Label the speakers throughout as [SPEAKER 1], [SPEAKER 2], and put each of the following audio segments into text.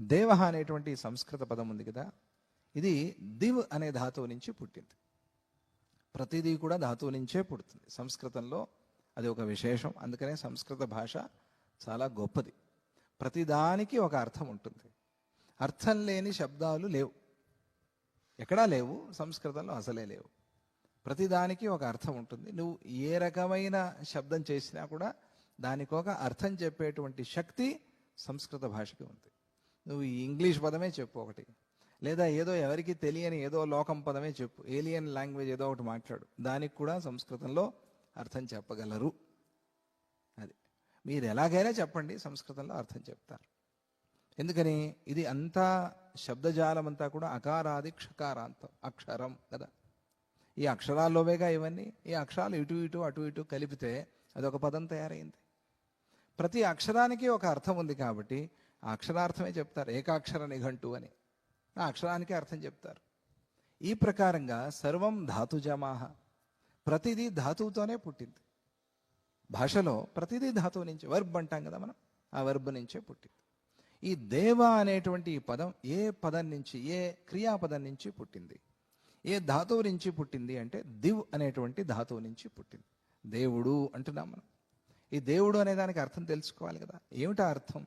[SPEAKER 1] దేవ అనేటువంటి సంస్కృత పదం ఉంది కదా ఇది దివ్ అనే ధాతువు నుంచి పుట్టింది. ప్రతిదీ కూడా ధాతువు నుంచే పుడుతుంది. సంస్కృతంలో అది ఒక విశేషం. అందుకనే సంస్కృత భాష చాలా గొప్పది. ప్రతిదానికి ఒక అర్థం ఉంటుంది. అర్థం లేని శబ్దాలు లేవు. ఎక్కడా లేవు సంస్కృతంలో అసలే లేవు. ప్రతిదానికి ఒక అర్థం ఉంటుంది. నువ్వు ఏ రకమైన శబ్దం చేసినా కూడా దానికి ఒక అర్థం చెప్పేటువంటి శక్తి సంస్కృత భాషకి ఉంది. నువ్వు ఈ ఇంగ్లీష్ పదమే చెప్పు ఒకటి. లేదా ఏదో ఎవరికి తెలియని ఏదో లోకం పదమే చెప్పు. ఏలియన్ లాంగ్వేజ్ ఏదో ఒకటి మాట్లాడు. దానికి కూడా సంస్కృతంలో అర్థం చెప్పగలరు. అది. మీరు ఎలాగైనా చెప్పండి సంస్కృతంలో అర్థం చెప్తారు. ఎందుకని? ఇది అంతా శబ్దజాలం అంతా కూడా అకారాది క్షకారాంతం అక్షరం కదా. ఈ అక్షరాల్లోవేగా ఇవన్నీ ఈ అక్షరాలు ఇటు ఇటు అటు ఇటు కలిపితే అదొక పదం తయారైంది. ప్రతి అక్షరానికి ఒక అర్థం ఉంది కాబట్టి ఆ అక్షరార్థమే చెప్తారు ఏకాక్షర నిఘంటు అని. ఆ అక్షరానికి అర్థం చెప్తారు. ఈ ప్రకారంగా సర్వం ధాతుజమాహ. ప్రతిదీ ధాతువుతోనే పుట్టింది. భాషలో ప్రతిదీ ధాతువు నుంచి వర్బ్ అంటాం కదా మనం ఆ వర్బ్ నుంచే పుట్టింది. ఈ దేవ అనేటువంటి ఈ పదం ఏ పదం నుంచి ఏ క్రియాపదం నుంచి పుట్టింది? ఏ ధాతువు నుంచి పుట్టింది అంటే దివ్ అనేటువంటి ధాతువు నుంచి పుట్టింది. దేవుడు అంటున్నాం మనం. ఈ దేవుడు అనే దానికి అర్థం తెలుసుకోవాలి కదా. ఏమిటా అర్థం?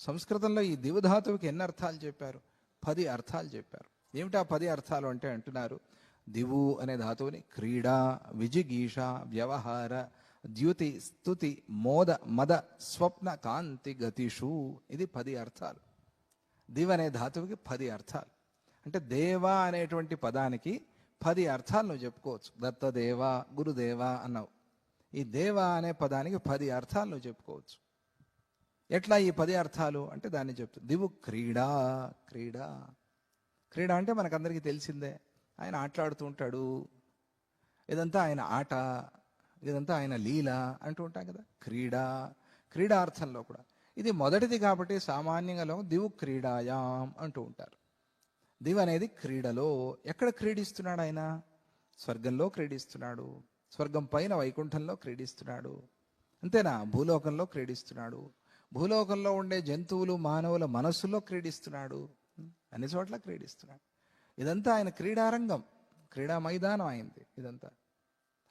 [SPEAKER 1] సంస్కృతంలో ఈ దివధాతువుకి ఎన్ని అర్థాలు చెప్పారు? పది అర్థాలు చెప్పారు. ఏమిటా పది అర్థాలు అంటే అంటున్నారు దివు అనే ధాతువుని క్రీడా విజిగీష వ్యవహార ద్యుతి స్తుతి మోద మద స్వప్న కాంతి గతిషు ఇది పది అర్థాలు. దివ్ అనే ధాతువుకి పది అర్థాలు. అంటే దేవ అనేటువంటి పదానికి పది అర్థాలు నువ్వు చెప్పుకోవచ్చు. దత్తదేవ గురుదేవ అన్నావు. ఈ దేవ అనే పదానికి పది అర్థాలు నువ్వు చెప్పుకోవచ్చు. ఎట్లా ఈ పది అర్థాలు అంటే దాన్ని చెప్తూ దివు క్రీడా క్రీడా. క్రీడ అంటే మనకందరికీ తెలిసిందే. ఆయన ఆటలాడుతూ ఉంటాడు. ఇదంతా ఆయన ఆట ఇదంతా ఆయన లీల అంటూ ఉంటాం కదా. క్రీడా క్రీడా అర్థంలో కూడా. ఇది మొదటిది కాబట్టి సామాన్యంగా దివు క్రీడాయాం అంటూ ఉంటారు. దివ్ అనేది క్రీడలో ఎక్కడ క్రీడిస్తున్నాడు ఆయన? స్వర్గంలో క్రీడిస్తున్నాడు. స్వర్గం పైన వైకుంఠంలో క్రీడిస్తున్నాడు. అంతేనా? భూలోకంలో క్రీడిస్తున్నాడు. భూలోకంలో ఉండే జంతువులు మానవుల మనస్సులో క్రీడిస్తున్నాడు. అన్ని చోట్ల క్రీడిస్తున్నాడు. ఇదంతా ఆయన క్రీడారంగం క్రీడా మైదానం అయింది ఇదంతా.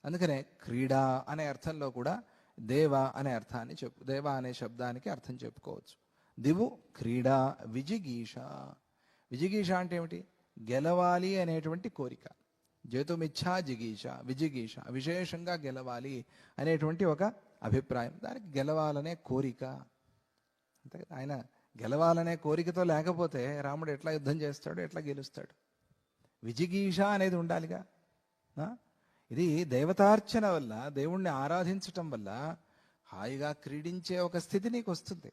[SPEAKER 1] అందుకనే క్రీడా అనే అర్థంలో కూడా దేవ అనే అర్థాన్ని చెప్పు దేవ అనే శబ్దానికి అర్థం చెప్పుకోవచ్చు. దివు క్రీడా విజిగీష. విజిగీష అంటే ఏమిటి? గెలవాలి అనేటువంటి కోరిక. జేతుమిచ్ఛా జిగీష విజిగీష. విశేషంగా గెలవాలి అనేటువంటి ఒక అభిప్రాయం. దానికి గెలవాలనే కోరిక. అంతే కదా ఆయన గెలవాలనే కోరికతో లేకపోతే రాముడు ఎట్లా యుద్ధం చేస్తాడు ఎట్లా గెలుస్తాడు? విజిగీష అనేది ఉండాలిగా. ఇది దేవతార్చన వల్ల దేవుణ్ణి ఆరాధించటం వల్ల హాయిగా క్రీడించే ఒక స్థితి నీకు వస్తుంది.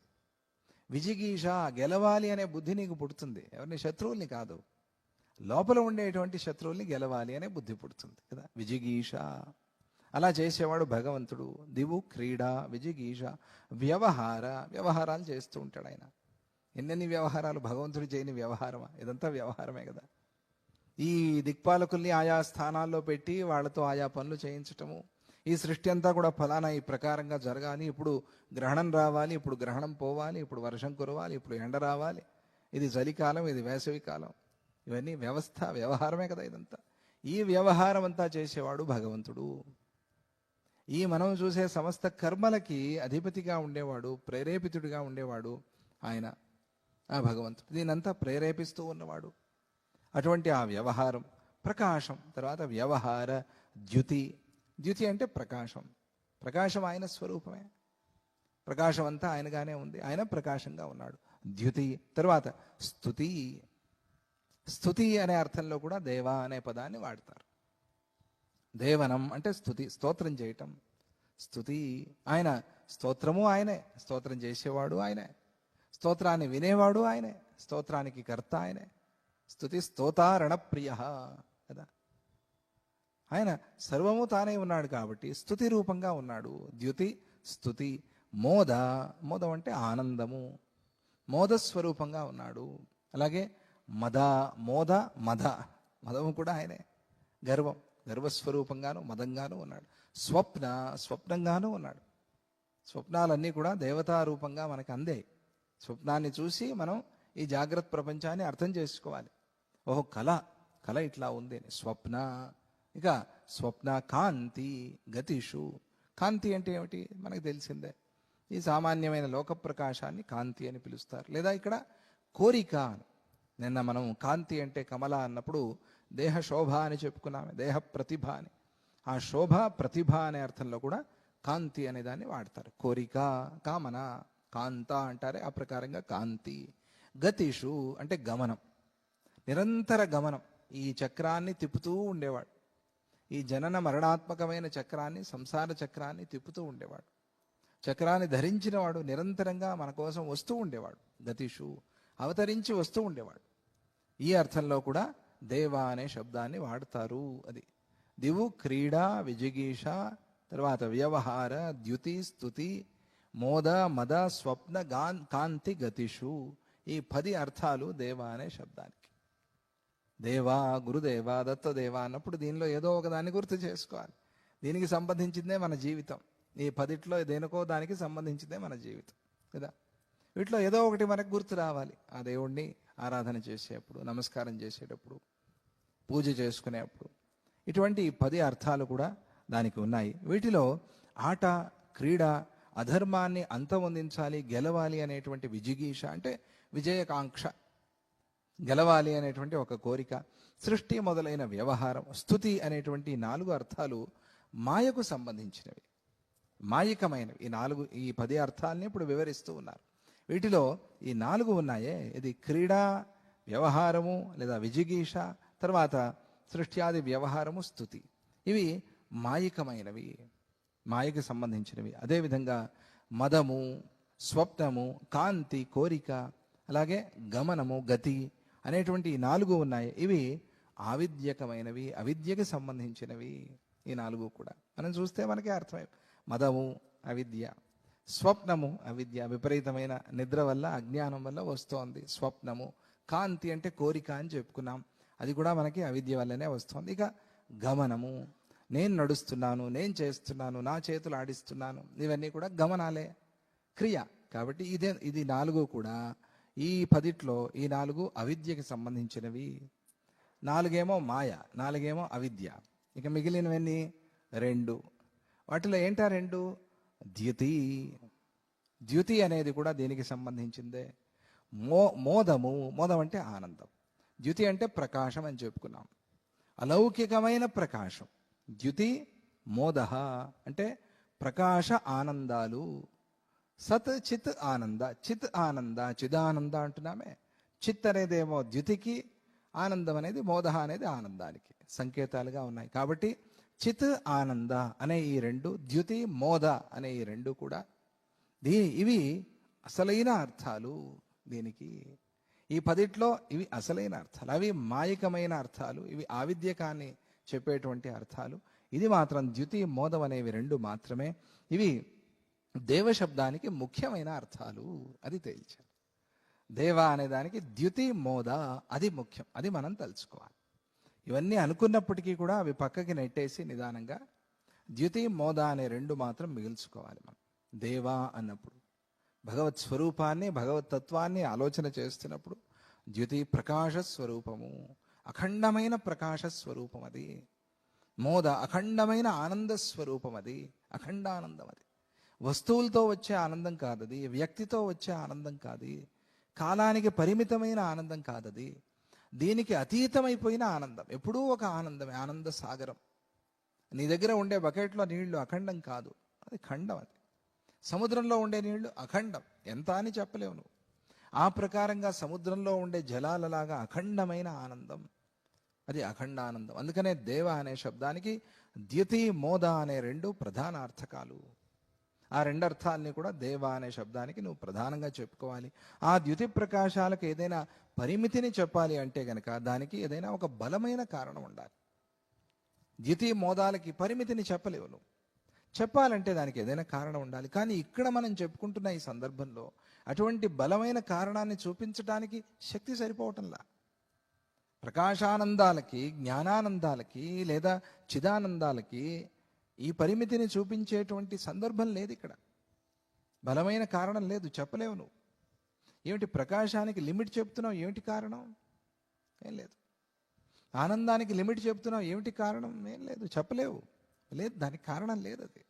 [SPEAKER 1] విజిగీష గెలవాలి అనే బుద్ధి నీకు పుడుతుంది. ఎవరిని? శత్రువుల్ని కాదు. లోపల ఉండేటువంటి శత్రువుల్ని గెలవాలి అనే బుద్ధి పుడుతుంది కదా? విజిగీష. అలా చేసేవాడు భగవంతుడు. దివు క్రీడ విజిగీష వ్యవహార వ్యవహారాలు చేస్తూ ఉంటాడు ఆయన. ఎన్నెన్ని వ్యవహారాలు? భగవంతుడు చేయని వ్యవహారమా? ఇదంతా వ్యవహారమే కదా. ఈ దిక్పాలకుల్ని ఆయా స్థానాల్లో పెట్టి వాళ్ళతో ఆయా పనులు చేయించటము. ఈ సృష్టి అంతా కూడా ఫలానా ఈ ప్రకారంగా జరగాలి. ఇప్పుడు గ్రహణం రావాలి ఇప్పుడు గ్రహణం పోవాలి ఇప్పుడు వర్షం కురవాలి ఇప్పుడు ఎండ రావాలి. ఇది చలికాలం ఇది వేసవి కాలం. ఇవన్నీ వ్యవస్థ వ్యవహారమే కదా ఇదంతా. ఈ వ్యవహారం అంతా చేసేవాడు భగవంతుడు. ఈ మనం చూసే సమస్త కర్మలకి అధిపతిగా ఉండేవాడు ప్రేరేపితుడిగా ఉండేవాడు ఆయన ఆ భగవంతుడు. దీనంతా ప్రేరేపిస్తూ ఉన్నవాడు. అటువంటి ఆ వ్యవహారం ప్రకాశం తర్వాత వ్యవహార ద్యుతి. ద్యుతి అంటే ప్రకాశం. ప్రకాశం ఆయన స్వరూపమే. ప్రకాశం అంతా ఆయనగానే ఉంది. ఆయన ప్రకాశంగా ఉన్నాడు. ద్యుతి తర్వాత స్థుతి స్థుతి అనే అర్థంలో కూడా దేవా అనే పదాన్ని వాడతారు. దేవనం అంటే స్తుతి స్తోత్రం చేయటం. స్థుతి ఆయన స్తోత్రము ఆయనే స్తోత్రం చేసేవాడు ఆయనే. స్తోత్రాన్ని వినేవాడు ఆయనే స్తోత్రానికి కర్త ఆయనే. స్థుతి స్తోతారణ ప్రియ కదా. ఆయన సర్వము తానే ఉన్నాడు కాబట్టి స్థుతి రూపంగా ఉన్నాడు. ద్యుతి స్తుతి మోద. మోదం అంటే ఆనందము. మోద స్వరూపంగా ఉన్నాడు. అలాగే మద మోద మద. మదము కూడా ఆయనే. గర్వం. గర్వస్వరూపంగాను మదంగాను ఉన్నాడు. స్వప్న స్వప్నంగాను ఉన్నాడు. స్వప్నాలన్నీ కూడా దేవతారూపంగా మనకు అందే. స్వప్నాన్ని చూసి మనం ఈ జాగ్రత్త ప్రపంచాన్ని అర్థం చేసుకోవాలి. ఓహో కళ. కళ ఇట్లా ఉంది. స్వప్న. ఇక స్వప్న కాంతి గతిషు. కాంతి అంటే ఏమిటి? మనకు తెలిసిందే. ఈ సామాన్యమైన లోక ప్రకాశాన్ని కాంతి అని పిలుస్తారు. లేదా ఇక్కడ కోరిక నిన్న మనం కాంతి అంటే కమల అన్నప్పుడు దేహ శోభ అని చెప్పుకున్నామే దేహ ప్రతిభ అని ఆ శోభ ప్రతిభ అనే అర్థంలో కూడా కాంతి అనే దాన్ని వాడతారు. కోరిక కామన కాంత అంటారే ఆ ప్రకారంగా కాంతి. గతిషు అంటే గమనం. నిరంతర గమనం. ఈ చక్రాన్ని తిప్పుతూ ఉండేవాడు. ఈ జనన మరణాత్మకమైన చక్రాన్ని సంసార చక్రాన్ని తిప్పుతూ ఉండేవాడు. చక్రాన్ని ధరించిన వాడు నిరంతరంగా మన కోసం వస్తూ ఉండేవాడు. గతిషు అవతరించి వస్తూ ఉండేవాడు. ఈ అర్థంలో కూడా దేవ అనే శబ్దాన్ని వాడతారు అది. దివు క్రీడ విజిగీష తర్వాత వ్యవహార ద్యుతి స్తుతి మోద మద స్వప్న గాన్ కాంతి గతిషు. ఈ పది అర్థాలు దేవ అనే శబ్దానికి. దేవా గురుదేవ దత్తదేవ అన్నప్పుడు దీనిలో ఏదో ఒక దాన్ని గుర్తు చేసుకోవాలి. దీనికి సంబంధించిందే మన జీవితం. ఈ పదిట్లో దేనికో దానికి సంబంధించిందే మన జీవితం. కదా? వీటిలో ఏదో ఒకటి మనకు గుర్తు రావాలి. ఆ దేవుణ్ణి ఆరాధన చేసేటప్పుడు నమస్కారం చేసేటప్పుడు పూజ చేసుకునేప్పుడు. ఇటువంటి పది అర్థాలు కూడా దానికి ఉన్నాయి. వీటిలో ఆట క్రీడ అధర్మాన్ని అంతమొందించాలి గెలవాలి అనేటువంటి విజిగీష అంటే విజయకాంక్ష. గెలవాలి అనేటువంటి ఒక కోరిక సృష్టి మొదలైన వ్యవహారం స్థుతి అనేటువంటి నాలుగు అర్థాలు మాయకు సంబంధించినవి. మాయికమైనవి. ఈ నాలుగు ఈ పది అర్థాలని ఇప్పుడు వివరిస్తూ ఉన్నారు. వీటిలో ఈ నాలుగు ఉన్నాయే. ఇది క్రీడా వ్యవహారము లేదా విజిగీష తర్వాత సృష్ట్యాది వ్యవహారము స్థుతి. ఇవి మాయికమైనవి మాయకు సంబంధించినవి. అదేవిధంగా మదము స్వప్నము కాంతి కోరిక అలాగే గమనము గతి అనేటువంటి ఈ నాలుగు ఉన్నాయి. ఇవి ఆవిద్యకమైనవి అవిద్యకి సంబంధించినవి ఈ నాలుగు కూడా. మనం చూస్తే మనకే అర్థమై మదము అవిద్య. స్వప్నము అవిద్య విపరీతమైన నిద్ర వల్ల అజ్ఞానం వల్ల వస్తోంది. స్వప్నము కాంతి అంటే కోరిక అని చెప్పుకున్నాం. అది కూడా మనకి అవిద్య వల్లనే వస్తుంది. ఇక గమనము. నేను నడుస్తున్నాను నేను చేస్తున్నాను నా చేతులు ఆడిస్తున్నాను. ఇవన్నీ కూడా గమనాలే. క్రియ. కాబట్టి ఇదే ఇది నాలుగు కూడా ఈ పదిట్లో ఈ నాలుగు అవిద్యకి సంబంధించినవి. నాలుగేమో మాయ నాలుగేమో అవిద్య. ఇక మిగిలినవన్నీ రెండు. వాటిలో ఏంటా రెండు? ద్యుతి. ద్యుతి అనేది కూడా దీనికి సంబంధించిందే? మో మోదము. మోదం అంటే ఆనందం. ద్యుతి అంటే ప్రకాశం అని చెప్పుకున్నాం. అలౌకికమైన ప్రకాశం. ద్యుతి మోద అంటే ప్రకాశ ఆనందాలు. సత్ చిత్ ఆనంద. చిత్ ఆనంద. చిదానంద అంటున్నామే. చిత్ అనేదేమో ద్యుతికి ఆనందం అనేది మోద అనేది ఆనందానికి సంకేతాలుగా ఉన్నాయి. కాబట్టి చిత్ ఆనంద అనే ఈ రెండు ద్యుతి మోద అనే ఈ రెండు కూడా దీ ఇవి అసలైన అర్థాలు దీనికి. ఈ పదిట్లో ఇవి అసలైన అర్థాలు అవి మాయకమైన అర్థాలు ఇవి ఆవిద్యకాన్ని చెప్పేటువంటి అర్థాలు. ఇది మాత్రం ద్యుతి మోదం అనేవి రెండు మాత్రమే. ఇవి దేవశబ్దానికి ముఖ్యమైన అర్థాలు అది తేల్చారు దేవ అనే దానికి ద్యుతి మోద అది ముఖ్యం అది మనం తలుచుకోవాలి. ఇవన్నీ అనుకున్నప్పటికీ కూడా అవి పక్కకి నెట్టేసి నిదానంగా ద్యుతి మోద అనే రెండు మాత్రం మిగుల్చుకోవాలి మనం. దేవా అన్నప్పుడు భగవత్ స్వరూపాన్ని భగవత్ తత్వాన్ని ఆలోచన చేస్తున్నప్పుడు ద్యుతి ప్రకాశ స్వరూపము అఖండమైన ప్రకాశ స్వరూపం అది. మోద అఖండమైన ఆనంద స్వరూపం అది. అఖండానందం అది. వస్తువులతో వచ్చే ఆనందం కాదది వ్యక్తితో వచ్చే ఆనందం కాదు కాలానికి పరిమితమైన ఆనందం కాదది. దీనికి అతీతమైపోయిన ఆనందం. ఎప్పుడూ ఒక ఆనందమే ఆనంద సాగరం. నీ దగ్గర ఉండే బకెట్లో నీళ్ళు అఖండం కాదు. అది ఖండం అది. సముద్రంలో ఉండే నీళ్ళు అఖండం. ఎంత అని చెప్పలేవు నువ్వు. ఆ ప్రకారంగా సముద్రంలో ఉండే జలాలలాగా అఖండమైన ఆనందం. అది అఖండ ఆనందం అందుకనే దేవ అనే శబ్దానికి ద్యుతి మోద అనే రెండు ప్రధాన అర్థకాలు ఆ రెండు అర్థాలని కూడా దేవ అనే శబ్దానికి నువ్వు ప్రధానంగా చెప్పుకోవాలి. ఆ ద్యుతి ప్రకాశాలకు ఏదైనా పరిమితిని చెప్పాలి అంటే గనక దానికి ఏదైనా ఒక బలమైన కారణం ఉండాలి. ద్యుతి మోదాలకి పరిమితిని చెప్పలేవు నువ్వు. చెప్పాలంటే దానికి ఏదైనా కారణం ఉండాలి. కానీ ఇక్కడ మనం చెప్పుకుంటున్న ఈ సందర్భంలో అటువంటి బలమైన కారణాన్ని చూపించడానికి శక్తి సరిపోవటంలా. ప్రకాశానందాలకి జ్ఞానానందాలకి లేదా చిదానందాలకి ఈ పరిమితిని చూపించేటువంటి సందర్భం లేదు ఇక్కడ. బలమైన కారణం లేదు చెప్పలేవు నువ్వు. ఏమిటి ప్రకాశానికి లిమిట్ చెప్తున్నావు ఏమిటి కారణం? ఏం లేదు. ఆనందానికి లిమిట్ చెప్తున్నావు ఏమిటి కారణం? ఏం లేదు చెప్పలేవు. లేదు దానికి కారణం లేదు అది.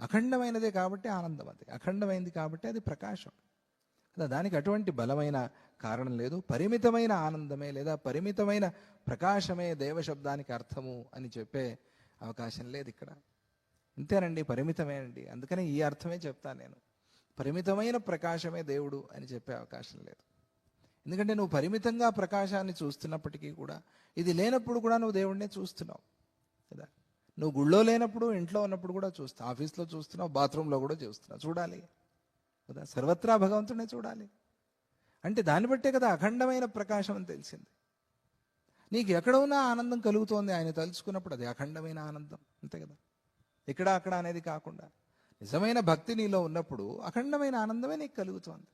[SPEAKER 1] అఖండమైనదే కాబట్టి ఆనందం అది. అఖండమైంది కాబట్టి అది ప్రకాశం. కదా దానికి అటువంటి బలమైన కారణం లేదు పరిమితమైన ఆనందమే లేదా పరిమితమైన ప్రకాశమే దేవశబ్దానికి అర్థము అని చెప్పే అవకాశం లేదు ఇక్కడ. అంతేనండి పరిమితమేనండి. అందుకని ఈ అర్థమే చెప్తాను నేను. పరిమితమైన ప్రకాశమే దేవుడు అని చెప్పే అవకాశం లేదు. ఎందుకంటే నువ్వు పరిమితంగా ప్రకాశాన్ని చూస్తున్నప్పటికీ కూడా ఇది లేనప్పుడు కూడా నువ్వు దేవుడినే చూస్తున్నావు. కదా? నువ్వు గుళ్ళో లేనప్పుడు ఇంట్లో ఉన్నప్పుడు కూడా చూస్తావు ఆఫీస్లో చూస్తున్నావు బాత్రూంలో కూడా చూస్తున్నావు. చూడాలి. కదా? సర్వత్రా భగవంతుడినే చూడాలి. అంటే దాన్ని బట్టే కదా అఖండమైన ప్రకాశం అని తెలిసింది. నీకు ఎక్కడ ఉన్నా ఆనందం కలుగుతోంది. ఆయన తలుచుకున్నప్పుడు అది అఖండమైన ఆనందం. అంతే కదా? ఇక్కడ అక్కడ అనేది కాకుండా. నిజమైన భక్తి నీలో ఉన్నప్పుడు అఖండమైన ఆనందమే నీకు కలుగుతోంది.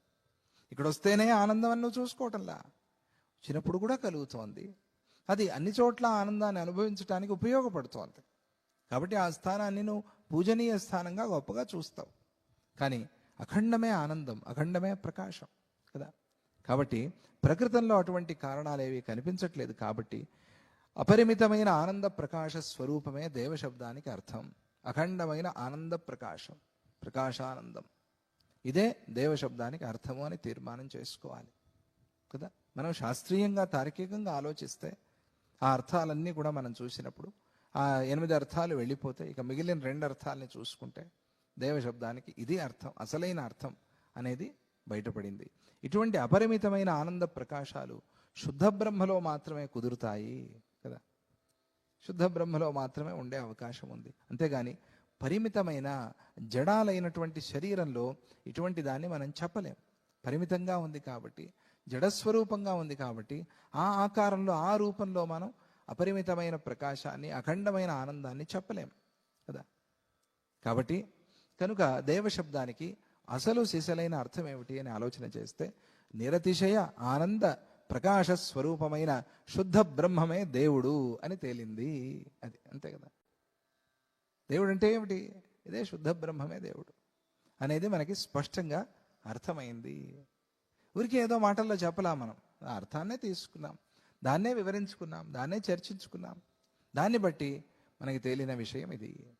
[SPEAKER 1] ఇక్కడ వస్తేనే ఆనందం అని నువ్వు చూసుకోవటంలా. వచ్చినప్పుడు కూడా కలుగుతోంది. అది అన్ని చోట్ల ఆనందాన్ని అనుభవించడానికి ఉపయోగపడుతోంది. కాబట్టి ఆ స్థానాన్ని నువ్వు పూజనీయ స్థానంగా గొప్పగా చూస్తావు. కానీ అఖండమే ఆనందం అఖండమే ప్రకాశం కదా? కాబట్టి ప్రకృతంలో అటువంటి కారణాలు ఏవి కనిపించట్లేదు కాబట్టి అపరిమితమైన ఆనంద ప్రకాశ స్వరూపమే దేవశబ్దానికి అర్థం. అఖండమైన ఆనంద ప్రకాశం ప్రకాశానందం. ఇదే దేవశబ్దానికి అర్థము అని తీర్మానం చేసుకోవాలి. కదా? మనం శాస్త్రీయంగా తార్కికంగా ఆలోచిస్తే ఆ అర్థాలన్నీ కూడా మనం చూసినప్పుడు ఆ ఎనిమిది అర్థాలు వెళ్ళిపోతే ఇక మిగిలిన రెండు అర్థాలని చూసుకుంటే దేవశబ్దానికి ఇది అర్థం అసలైన అర్థం అనేది బయటపడింది. ఇటువంటి అపరిమితమైన ఆనంద ప్రకాశాలు శుద్ధ బ్రహ్మలో మాత్రమే కుదురుతాయి కదా. శుద్ధ బ్రహ్మలో మాత్రమే ఉండే అవకాశం ఉంది. అంతేగాని పరిమితమైన జడాలైనటువంటి శరీరంలో ఇటువంటి దాన్ని మనం చెప్పలేం. పరిమితంగా ఉంది కాబట్టి జడస్వరూపంగా ఉంది కాబట్టి ఆ ఆకారంలో ఆ రూపంలో మనం అపరిమితమైన ప్రకాశాన్ని అఖండమైన ఆనందాన్ని చెప్పలేం కదా. కాబట్టి కనుక దేవశబ్దానికి అసలు సిసలైన అర్థం ఏమిటి అని ఆలోచన చేస్తే నిరతిశయ ఆనంద ప్రకాశ స్వరూపమైన శుద్ధ బ్రహ్మమే దేవుడు అని తేలింది. అది అంతే కదా. దేవుడు అంటే ఏమిటి? ఇదే శుద్ధ బ్రహ్మమే దేవుడు అనేది మనకి స్పష్టంగా అర్థమైంది. ఊరికి ఏదో మాటల్లో చెప్పలా మనం. ఆ అర్థాన్నే తీసుకున్నాం. దాన్నే వివరించుకున్నాం. దాన్నే చర్చించుకున్నాం. దాన్ని బట్టి మనకి తేలిన విషయం ఇది.